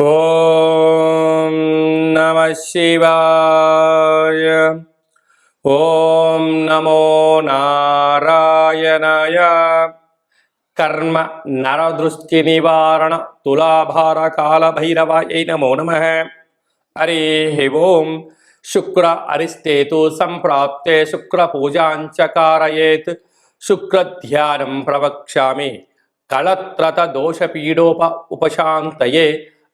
ఓం నమ శివాయ. ఓం నమో నారాయణాయ. కర్మ నరదృష్టి నివారణ తులాభార కాళభైరవాయ నమో నమ. హరి ఓం. శుక్ర అరిస్తేతు సంప్రాప్తే శుక్ర పూజాంచ కారయేత్ శుక్రధ్యానం ప్రవక్ష్యామి. కళత్రత దోషపీడోప ఉపశాంతయే.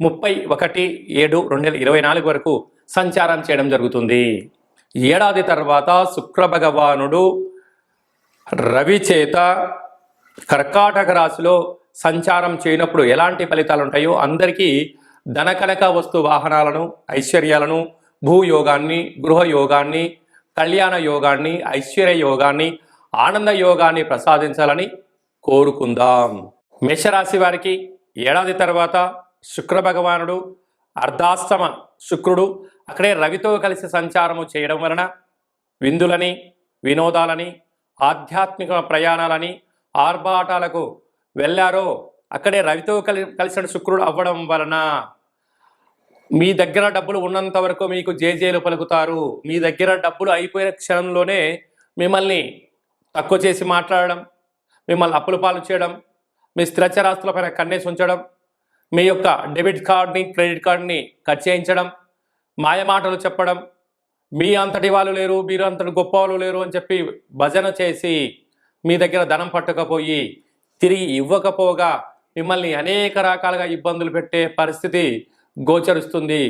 ముప్పై ఒకటి ఏడు రెండు వేల ఇరవై నాలుగు వరకు సంచారం చేయడం జరుగుతుంది. ఏడాది తర్వాత శుక్ర భగవానుడు రవి చేత కర్కాటక రాశిలో సంచారం చేయనప్పుడు ఎలాంటి ఫలితాలు ఉంటాయో అందరికీ ధనకనక వస్తు వాహనాలను ఐశ్వర్యాలను భూయోగాన్ని గృహయోగాన్ని కళ్యాణ యోగాన్ని ఐశ్వర్య యోగాన్ని ఆనంద యోగాన్ని ప్రసాదించాలని కోరుకుందాం. మేషరాశి వారికి ఏడాది తర్వాత శుక్ర భగవానుడు అర్ధాస్తమ శుక్రుడు అక్కడే రవితో కలిసి సంచారము చేయడం వలన విందులని వినోదాలని ఆధ్యాత్మిక ప్రయాణాలని ఆర్భాటాలకు వెళ్ళారో అక్కడే రవితో కలి కలిసిన శుక్రుడు అవ్వడం వలన మీ దగ్గర డబ్బులు ఉన్నంత వరకు మీకు జేజేలు పలుకుతారు. మీ దగ్గర డబ్బులు అయిపోయిన క్షణంలోనే మిమ్మల్ని తక్కువ చేసి మాట్లాడడం మిమ్మల్ని అప్పుల పాలు చేయడం మీ స్థిరచరాస్తులపైన కన్నేసి ఉంచడం మీ యొక్క డెబిట్ కార్డ్ని క్రెడిట్ కార్డ్ని కట్ చేయించడం మాయమాటలు చెప్పడం మీ అంతటి వాళ్ళు లేరు మీరు అంతటి గొప్ప వాళ్ళు లేరు అని చెప్పి భజన చేసి మీ దగ్గర ధనం పట్టకపోయి తిరిగి ఇవ్వకపోగా మిమ్మల్ని అనేక రకాలుగా ఇబ్బందులు పెట్టే పరిస్థితి గోచరిస్తుంది.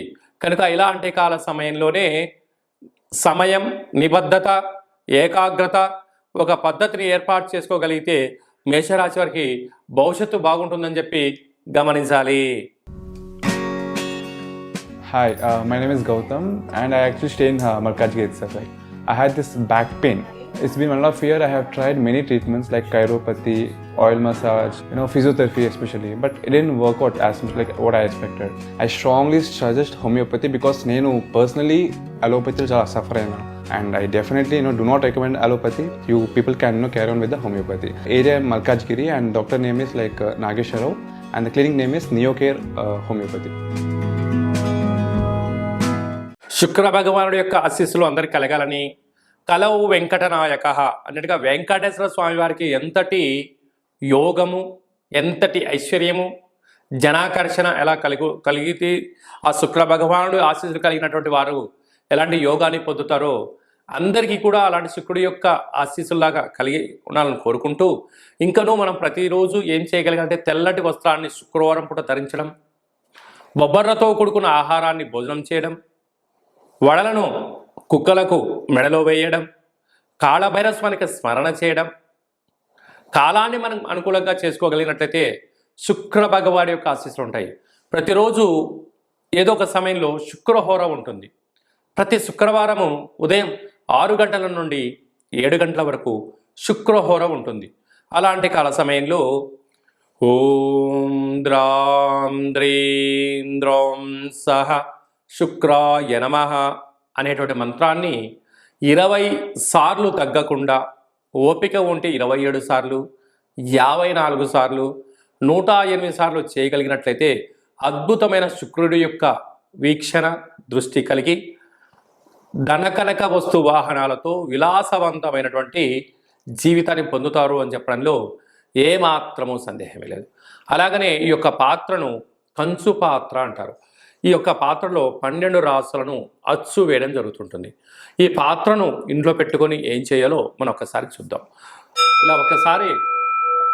కనుక ఇలాంటి కాల సమయంలోనే సమయం నిబద్ధత ఏకాగ్రత ఒక పద్ధతిని ఏర్పాటు చేసుకోగలిగితే మేషరాశి వారికి భవిష్యత్తు బాగుంటుందని చెప్పి గమనించాలి Hi, uh, my name is Gautam, and I actually stay in uh, Malkajgiri itself. Like, I had this back pain. It's been one and a half year. I have tried many treatments like chiropathy, oil massage, you know, physiotherapy especially, but it didn't work out as much like what I expected. I strongly suggest homeopathy because నేను personally allopathy చాలా suffer అయినా and I definitely you know do not recommend allopathy. You people can you know carry on with the homeopathy. Area Malkajgiri and doctor name is like uh, Nagesha Rao and the clinic name is Neocare uh, Homeopathy. శుక్ర భగవానుడి యొక్క ఆశీస్సులు అందరికి కలగాలని కలవు వెంకటనాయక అన్నట్టుగా వెంకటేశ్వర స్వామి వారికి ఎంతటి యోగము ఎంతటి ఐశ్వర్యము జనాకర్షణ ఎలా కలిగి కలిగితే ఆ శుక్ర భగవానుడు ఆశీస్సులు కలిగినటువంటి వారు ఎలాంటి యోగాన్ని పొందుతారో అందరికీ కూడా అలాంటి శుక్రుడి యొక్క ఆశీస్సులాగా కలిగి ఉండాలని కోరుకుంటూ ఇంకనూ మనం ప్రతిరోజు ఏం చేయగలిగాలంటే తెల్లటి వస్త్రాన్ని శుక్రవారం పూట ధరించడం బొబ్బర్రతో కూడుకున్న ఆహారాన్ని భోజనం చేయడం వడలను కుక్కలకు మెడలో వేయడం కాళభైరస్వానికి స్మరణ చేయడం కాలాన్ని మనం అనుకూలంగా చేసుకోగలిగినట్లయితే శుక్ర భగవాడి యొక్క ఆశీస్సులు ఉంటాయి. ప్రతిరోజు ఏదో ఒక సమయంలో శుక్రహోర ఉంటుంది. ప్రతి శుక్రవారము ఉదయం ఆరు గంటల నుండి ఏడు గంటల వరకు శుక్రహోర ఉంటుంది. అలాంటి కాల సమయంలో ఓం ద్రాం ద్రీం ద్రోం సహ శుక్రాయ నమ అనేటువంటి మంత్రాన్ని ఇరవై సార్లు తగ్గకుండా ఓపిక ఉంటే ఇరవై ఏడు సార్లు యాభై నాలుగు సార్లు నూట ఎనిమిది సార్లు చేయగలిగినట్లయితే అద్భుతమైన శుక్రుడి యొక్క వీక్షణ దృష్టి కలిగి ధనకనక వస్తు వాహనాలతో విలాసవంతమైనటువంటి జీవితాన్ని పొందుతారు అని చెప్పడంలో ఏమాత్రము సందేహమే లేదు. అలాగనే ఈ యొక్క పాత్రను కంచు పాత్ర అంటారు. ఈ యొక్క పాత్రలో పన్నెండు రాసులను అచ్చు వేయడం జరుగుతుంటుంది. ఈ పాత్రను ఇంట్లో పెట్టుకొని ఏం చేయాలో మనం ఒకసారి చూద్దాం. ఇలా ఒకసారి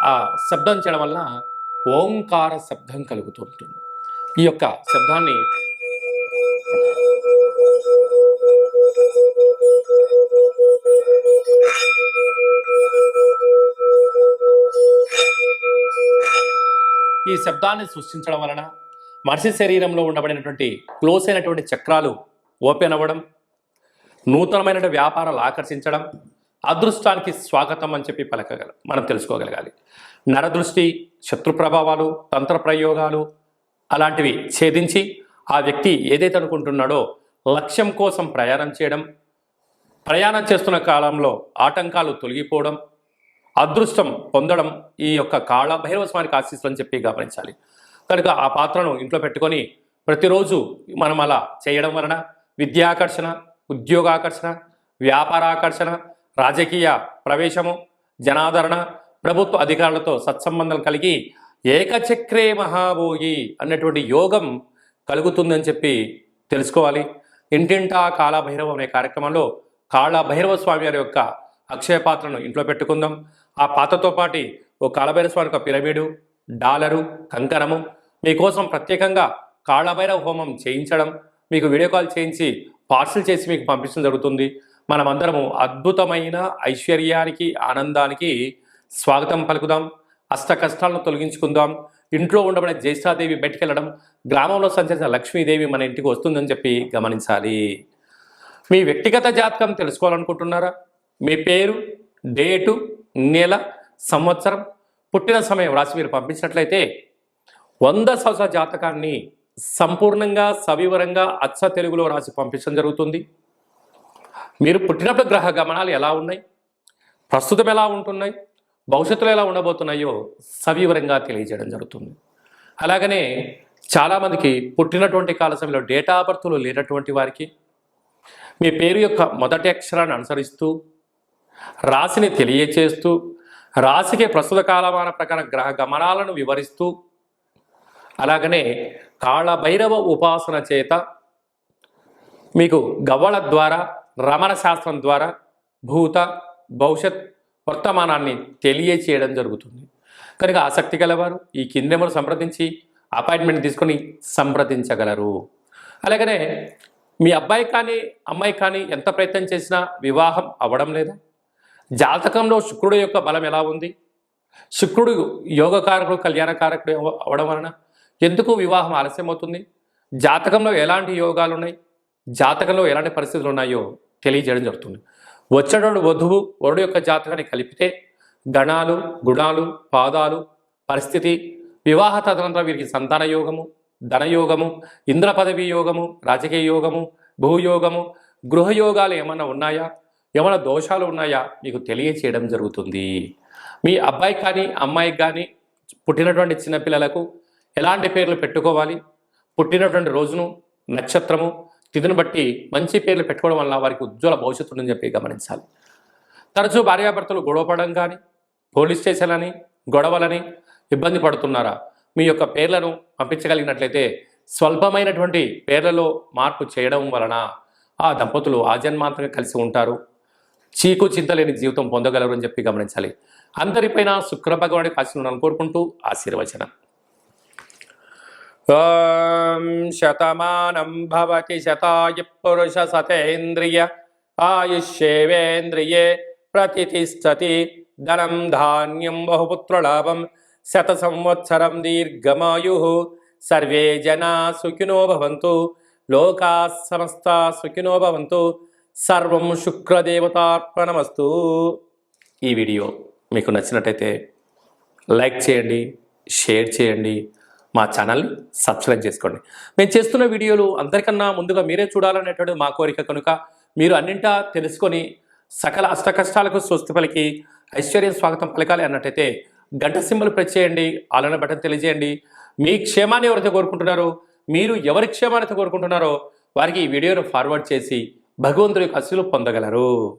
ఆ శబ్దం చేయడం వల్ల ఓంకార శబ్దం కలుగుతూ ఉంటుంది. ఈ యొక్క శబ్దాన్ని ఈ శబ్దాన్ని సృష్టించడం వలన మనిషి శరీరంలో ఉండబడినటువంటి క్లోజ్ అయినటువంటి చక్రాలు ఓపెన్ అవ్వడం నూతనమైన వ్యాపారాలు ఆకర్షించడం అదృష్టానికి స్వాగతం అని చెప్పి పలకగల మనం తెలుసుకోగలగాలి. నరదృష్టి శత్రు ప్రభావాలు తంత్ర ప్రయోగాలు అలాంటివి ఛేదించి ఆ వ్యక్తి ఏదైతే అనుకుంటున్నాడో లక్ష్యం కోసం ప్రయాణం చేయడం ప్రయాణం చేస్తున్న కాలంలో ఆటంకాలు తొలగిపోవడం అదృష్టం పొందడం ఈ యొక్క కాళ భైరవ స్వామికి ఆశీస్సులు అని చెప్పి గమనించాలి. కనుక ఆ పాత్రను ఇంట్లో పెట్టుకొని ప్రతిరోజు మనం అలా చేయడం వలన విద్యాకర్షణ ఉద్యోగాకర్షణ వ్యాపారాకర్షణ రాజకీయ ప్రవేశము జనాదరణ ప్రభుత్వ అధికారులతో సత్సంబంధం కలిగి ఏకచక్రే మహాభోగి అన్నటువంటి యోగం కలుగుతుందని చెప్పి తెలుసుకోవాలి. ఇంటింటా కాళభైరవం అనే కార్యక్రమంలో కాళభైరవ స్వామి వారి యొక్క అక్షయ పాత్రను ఇంట్లో పెట్టుకుందాం. ఆ పాత్రతో పాటు ఓ కాళభైరవ స్వామి యొక్క పిరమిడు డాలరు కంకణము మీకోసం ప్రత్యేకంగా కాళభైరవ హోమం చేయించడం మీకు వీడియో కాల్ చేయించి పార్సిల్ చేసి మీకు పంపించడం జరుగుతుంది. మనమందరము అద్భుతమైన ఐశ్వర్యానికి ఆనందానికి స్వాగతం పలుకుదాం. అష్ట కష్టాలను తొలగించుకుందాం. ఇంట్లో ఉండబడే జ్యేష్ఠాదేవి బయటకెళ్ళడం గ్రామంలో సంచరించిన లక్ష్మీదేవి మన ఇంటికి వస్తుందని చెప్పి గమనించాలి. మీ వ్యక్తిగత జాతకం తెలుసుకోవాలనుకుంటున్నారా? మీ పేరు డేటు నెల సంవత్సరం పుట్టిన సమయం రాసి మీరు పంపించినట్లయితే వంద సంవత్సర జాతకాన్ని సంపూర్ణంగా సవివరంగా అచ్చ తెలుగులో రాసి పంపించడం జరుగుతుంది. మీరు పుట్టినప్పుడు గ్రహ గమనాలు ఎలా ఉన్నాయి? ప్రస్తుతం ఎలా ఉంటున్నాయి? భవిష్యత్తులో ఎలా ఉండబోతున్నాయో సవివరంగా తెలియజేయడం జరుగుతుంది. అలాగనే చాలామందికి పుట్టినటువంటి కాల సమయంలో డేటా బర్త్లు లేనటువంటి వారికి మీ పేరు యొక్క మొదటి అక్షరాన్ని అనుసరిస్తూ రాశిని తెలియచేస్తూ రాశికి ప్రస్తుత కాలమాన ప్రకారం గ్రహ గమనాలను వివరిస్తూ అలాగనే కాళభైరవ ఉపాసన చేత మీకు గవ్వల ద్వారా రమణ శాస్త్రం ద్వారా భూత భవిష్యత్ వర్తమానాన్ని తెలియచేయడం జరుగుతుంది. కనుక ఆసక్తి గలవారు ఈ కిందెమను సంప్రదించి అపాయింట్మెంట్ తీసుకొని సంప్రదించగలరు. అలాగనే మీ అబ్బాయి కానీ అమ్మాయి కానీ ఎంత ప్రయత్నం చేసినా వివాహం అవ్వడం లేదా జాతకంలో శుక్రుడు యొక్క బలం ఎలా ఉంది? శుక్రుడు యోగకారకుడు కళ్యాణకారకుడు అవ- అవడం వలన ఎందుకు వివాహం ఆలస్యం అవుతుంది జాతకంలో ఎలాంటి యోగాలు ఉన్నాయి? జాతకంలో ఎలాంటి పరిస్థితులు ఉన్నాయో తెలియజేయడం జరుగుతుంది. వచ్చేటోడు వధువు వరుడు యొక్క జాతకాన్ని కలిపితే గణాలు గుణాలు పాదాలు పరిస్థితి వివాహ తదనంతరం వీరికి సంతాన యోగము ధనయోగము ఇంద్ర పదవి యోగము రాజకీయ యోగము భూయోగము గృహయోగాలు ఏమన్నా ఉన్నాయా? ఏమైనా దోషాలు ఉన్నాయా? మీకు తెలియచేయడం జరుగుతుంది. మీ అబ్బాయి కానీ అమ్మాయికి కానీ పుట్టినటువంటి చిన్నపిల్లలకు ఎలాంటి పేర్లు పెట్టుకోవాలి? పుట్టినటువంటి రోజును నక్షత్రము తిథిని బట్టి మంచి పేర్లు పెట్టుకోవడం వల్ల వారికి ఉజ్వల భవిష్యత్తు ఉందని చెప్పి గమనించాలి. తరచూ భార్యాభర్తలు గొడవపడడం కానీ పోలీస్ స్టేషన్లని గొడవలని ఇబ్బంది పడుతున్నారా? మీ యొక్క పేర్లను పంపించగలిగినట్లయితే స్వల్పమైనటువంటి పేర్లలో మార్పు చేయడం వలన ఆ దంపతులు ఆజన్మాంతంగా కలిసి ఉంటారు. చీకు చింతలేని జీవితం పొందగలరు అని చెప్పి గమనించాలి. అందరిపైన శుక్ర భగవాని కాశీను కోరుకుంటూ ఆశీర్వచనం. ఓం శతమానం భవతి శతాయ పురుష సతేంద్రియ ఆయుష్యేవేంద్రియే ప్రతిష్టతి ధనం ధాన్యం బహుపుత్రలాభం శత సంవత్సరం దీర్ఘమాయు. సర్వే జనా సుఖినో భవంతు లోకా సమస్త సుఖినో భవంతు సర్వం శుక్రదేవతార్పణమస్తు. ఈ వీడియో మీకు నచ్చినట్టయితే లైక్ చేయండి షేర్ చేయండి మా ఛానల్ని సబ్స్క్రైబ్ చేసుకోండి. మేము చేస్తున్న వీడియోలు అందరికన్నా ముందుగా మీరే చూడాలనేటువంటి మా కోరిక కనుక మీరు అన్నింటా తెలుసుకొని సకల అష్ట కష్టాలకు స్వస్తి పలికి ఐశ్వర్యం స్వాగతం పలకాలి అన్నట్టయితే గంట సింబల్ ప్రెస్ చేయండి ఆలన బటన్ తెలియజేయండి. మీ క్షేమాన్ని ఎవరైతే కోరుకుంటున్నారో మీరు ఎవరి క్షేమాన్ని కోరుకుంటున్నారో వారికి ఈ వీడియోను ఫార్వర్డ్ చేసి భగవంతుడి యొక్క అస్సులు పొందగలరు.